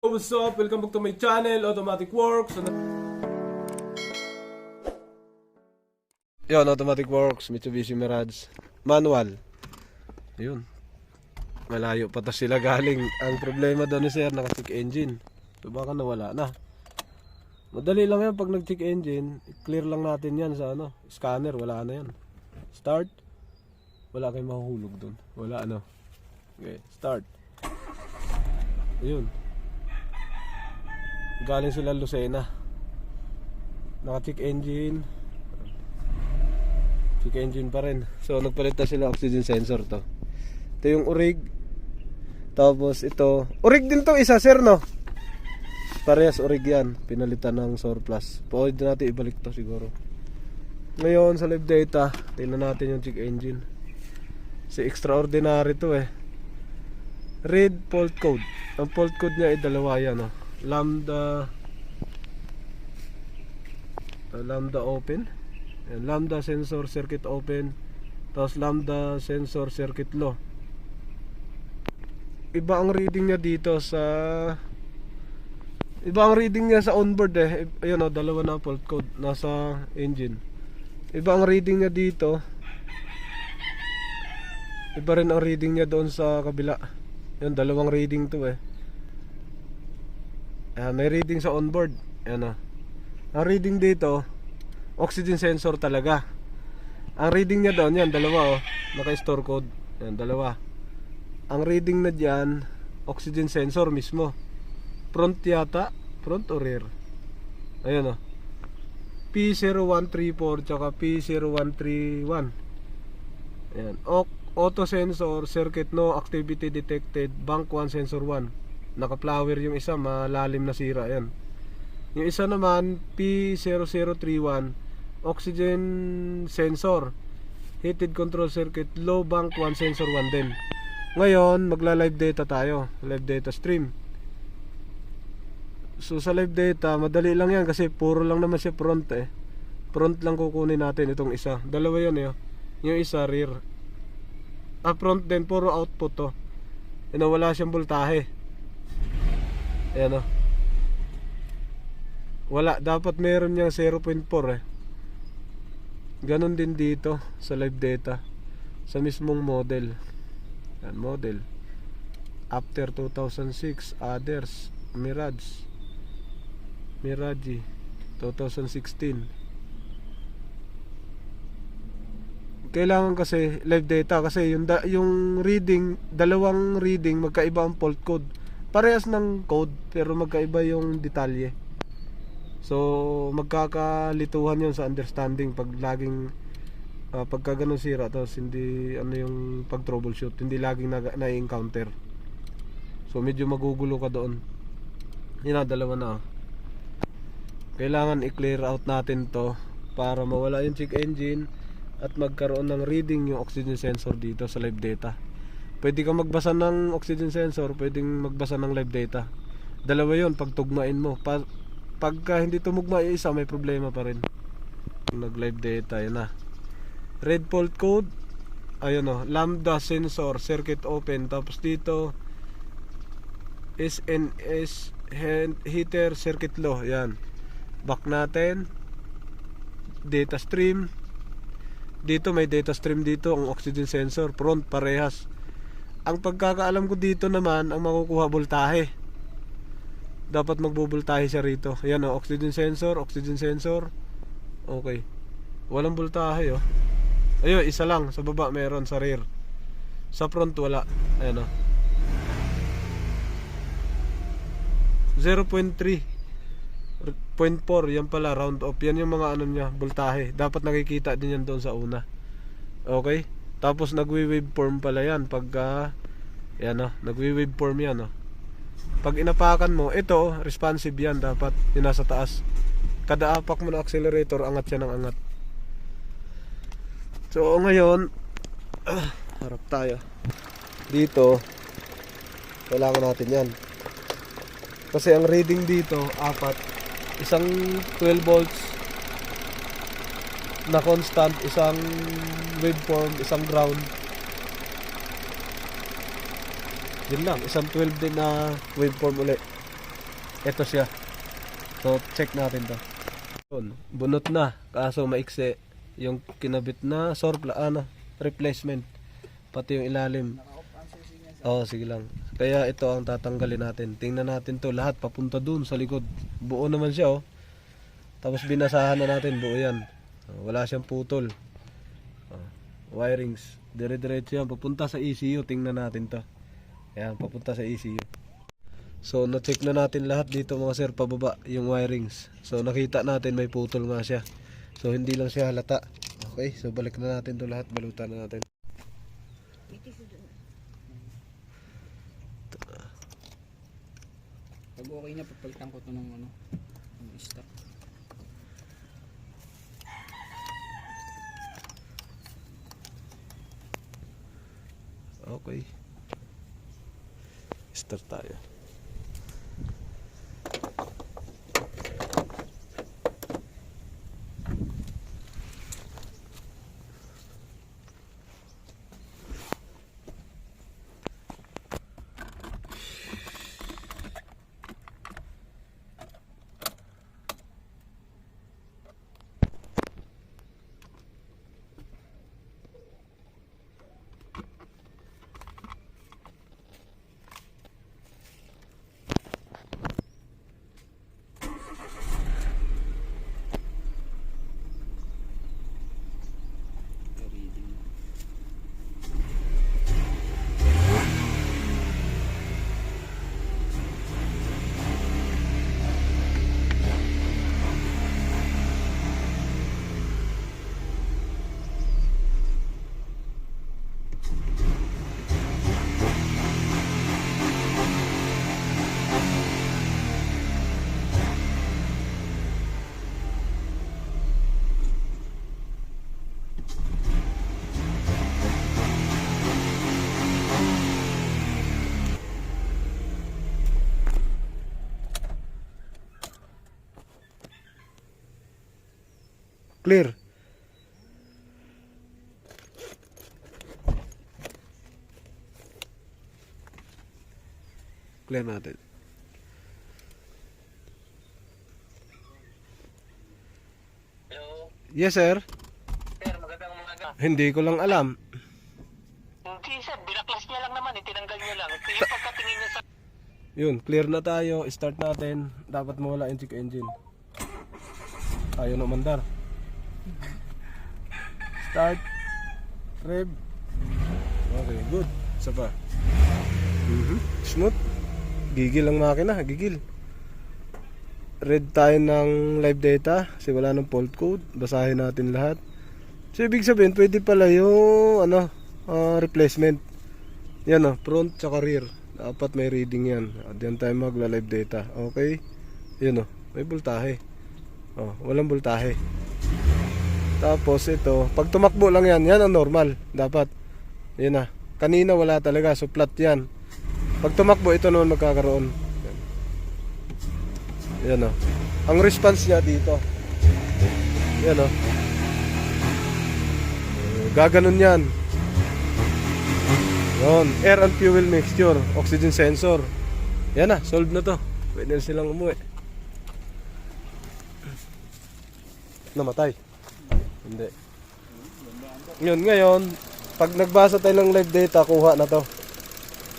What's up? Welcome back to my channel, Automatic Works. Yun, Automatic Works, Mitsubishi Mirage. Manual. Yun. Malayo pa to sila galing. Ang problema doon ni sir, naka-check engine. So baka nawala na. Madali lang yan pag nag-check engine. Clear lang natin yan sa ano, scanner. Wala na yan. Start. Wala kayong mahuhulog doon. Wala ano. Okay, start. Ayun. Galing sila Lucena. Naka-check engine. Check engine pa rin. So nagpalit na sila oxygen sensor to. Ito yung urig. Tapos ito. Urig din to isa sir no? Parehas urig yan. Pinalitan ng surplus. Pwede natin ibalik to siguro. Ngayon sa live data, tingnan natin yung check engine. Si extraordinary to eh. Read fault code. Ang fault code niya ay dalawa yan oh. Lambda uh, Lambda open. Ayan, lambda sensor circuit open. Tapos lambda sensor circuit low. Iba ang reading niya dito sa Iba ang reading niya sa onboard eh. Ayun oh, dalawa na fault code nasa engine. Iba ang reading niya dito. Iba rin ang reading niya doon sa kabila. Yan, dalawang reading to eh. Ayan, may reading sa onboard. Ayan o. Ang reading dito, oxygen sensor talaga. Ang reading niya doon, yan, dalawa oh. Naka-store code. Yan, dalawa. Ang reading na dyan, oxygen sensor mismo. Front yata, front or rear. Ayan o. P0134 tsaka P0131. Ayan. O- auto sensor, circuit no activity detected, bank 1 sensor 1. Naka-flower yung isa, malalim na sira yan. Yung isa naman, P0031, oxygen sensor, heated control circuit, low bank 1 sensor 1 din. Ngayon, magla-live data tayo, live data stream. So sa live data, madali lang yan kasi puro lang naman siya front eh. Front lang kukunin natin itong isa. Dalawa yun eh. oh. Yung isa rear. Ah, front din, puro output to. Oh, wala siyang voltahe. Ayan o. Wala, dapat meron niyang 0.4 eh. Ganon din dito sa live data. Sa mismong model. Yan, model. After 2006, others, Mirage. Mirage 2016. Kailangan kasi live data kasi yung da, yung reading, dalawang reading magkaiba ang fault code. Parehas ng code pero magkaiba yung detalye. So magkakalituhan yun sa understanding pag laging uh, pagka ganun sira tapos hindi ano yung pag troubleshoot, hindi laging na, na-encounter. So medyo magugulo ka doon. Yun na, dalawa na. oh. Kailangan i-clear out natin to para mawala yung check engine at magkaroon ng reading yung oxygen sensor dito sa live data. Pwede kang magbasa ng oxygen sensor, pwedeng magbasa ng live data. Dalawa yon pag tugmain mo. Pa pagka hindi tumugma yung isa, may problema pa rin. Nag live data, yun na. Red fault code, ayun o, lambda sensor, circuit open. Tapos dito, SNS heater circuit low, yan. Back natin. Data stream, dito may data stream dito ang oxygen sensor front parehas ang pagkakaalam ko dito naman ang makukuha voltahe dapat magbubultahe siya rito. Yan o oxygen sensor oxygen sensor. Okay. Walang voltahe oh. Ayun isa lang. Sa baba meron sa rear. Sa front wala. Ayan o 0.3 0.4 yan pala round off. Yan yung mga ano niya voltahe dapat nakikita din yan doon sa una. Okay tapos nagwi-waveform pala yan pagka yan oh nagwi-waveform yan oh pag inapakan mo ito responsive yan dapat yung nasa taas. Kada apak mo ng accelerator angat siya ng angat. So ngayon ah, harap tayo. Dito kailangan natin yan. Kasi ang reading dito apat. Isang 12 volts na constant, isang waveform, isang ground. Yun lang, isang 12 din na waveform uli. ito siya. So, check natin to. Yun, bunot na. Kaso maikse. Yung kinabit na sorpla, ano, replacement. Pati yung ilalim. Oo, sige lang. Kaya ito ang tatanggalin natin. Tingnan natin to lahat papunta dun sa likod. Buo naman siya, oh. Tapos binasahan na natin, buo yan. Oh, wala siyang putol. Wirings. Dire-diretso yan. Papunta sa ECU. Tingnan natin to. Ayan, papunta sa ECU. So, na-check na natin lahat dito mga sir, pababa yung wirings. So, nakita natin may putol nga siya. So, hindi lang siya halata. Okay, so balik na natin to lahat. Balutan na natin. Pag okay na, papalitan ko to ng ano, ng stock. Okay. Start tayo. Clear. Clear natin. Hello, Yes, sir. sir, magandang umaga. Hindi ko lang alam. Hindi sir, binaklas niya lang naman, itinanggal niya lang. Yung pagkatingin niya sa... Yun, clear na tayo. Start natin. Dapat mawala yung check engine. Ayaw na mandar. Start. Rev. Okay, good. Isa pa. Mhm. Smooth. Gigil ang makina, gigil. Read tayo ng live data kasi wala ng fault code. Basahin natin lahat. So ibig sabihin, pwede pala yung ano, ah, replacement. Yan o, front tsaka rear. Dapat may reading yan. At yan tayo magla-live data. Okay? Yun o, may voltahe. Oh, walang voltahe. Tapos ito, pag tumakbo lang yan, yan ang normal. Dapat. Yan na. Kanina wala talaga, so flat yan. Pag tumakbo, ito naman magkakaroon. Yan. Yan o. Ang response niya dito. Yan o. Gaganon yan. Yun, air and fuel mixture, oxygen sensor. Yan na, solved na to. Pwede na silang umuwi. Namatay. Hindi. Yun, ngayon, pag nagbasa tayo ng live data, kuha na to.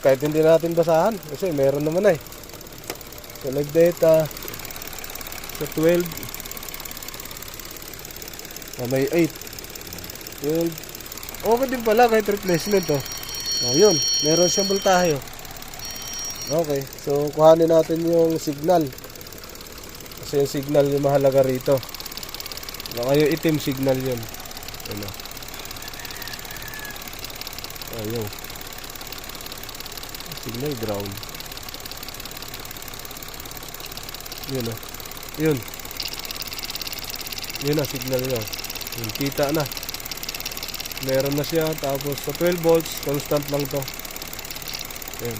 Kahit hindi natin basahan, kasi meron naman eh. So, live data, sa 12, oh, may 8. 12, okay din pala kahit replacement oh. Oh, yun. Meron siyang voltahe. Okay. So, kuhanin natin yung signal. Kasi yung signal yung mahalaga rito. Baka yung itim signal yun. Ano. Ayun. Signal ground. Yun oh. Yun. Yun na, signal yun. Yung kita na meron na siya tapos sa 12 volts constant lang to Ayan.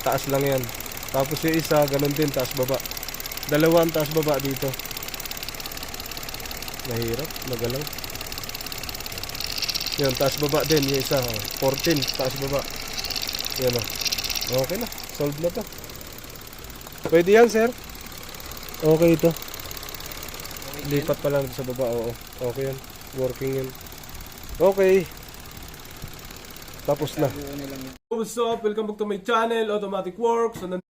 taas lang yan tapos yung isa ganun din taas baba dalawa ang taas baba dito mahirap magalang yun taas baba din yung isa oh. 14 taas baba yan o okay na solved na to Pwede yan, sir? Okay ito. Lipat pa lang sa baba, oo. Okay yan. Working yan. Okay. Tapos na. What's up? Welcome back to my channel, Automatic Works. So,